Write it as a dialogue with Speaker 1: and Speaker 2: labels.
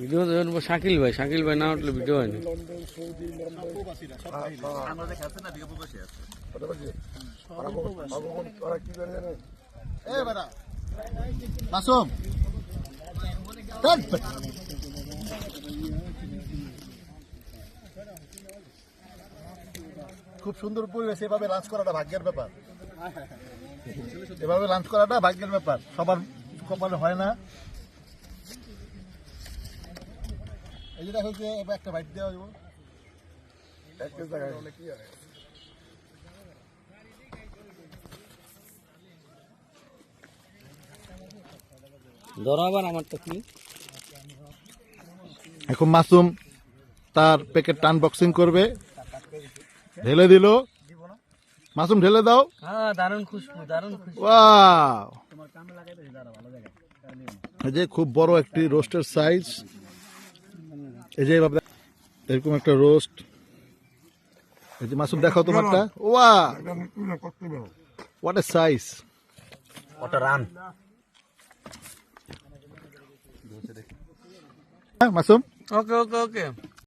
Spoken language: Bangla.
Speaker 1: ভিডিও শাকিল ভাই শাকিল ভাই না উঠলে ভিডিও হয় না।
Speaker 2: খুব সুন্দর পরিবেশ, এভাবে লাঞ্চ করাটা ভাগ্যের ব্যাপার। এভাবে লাঞ্চ করাটা ভাগ্যের ব্যাপার। সবার কপালে হয় না। এই যে দেখো যে এবার একটা বাইট দেওয়া যাব
Speaker 1: ধরো আবার আমারটা কি
Speaker 2: এখন মাসুম তার প্যাকেটটা আনবক্সিং করবে। ঢেলে দিল। মাসুম ঢেলে দাও।
Speaker 1: হ্যাঁ দারুণ খুশবু দারুণ খুশবু।
Speaker 2: ওয়াও এই যে খুব বড় একটি রোস্টের সাইজ এই যে বাবা এরকম একটা রোস্ট এই যে মাসুম দেখাও তোমারটা। ওয়া হোয়াট এ সাইজ
Speaker 3: ওটা run
Speaker 2: Masum?
Speaker 1: Okay okay okay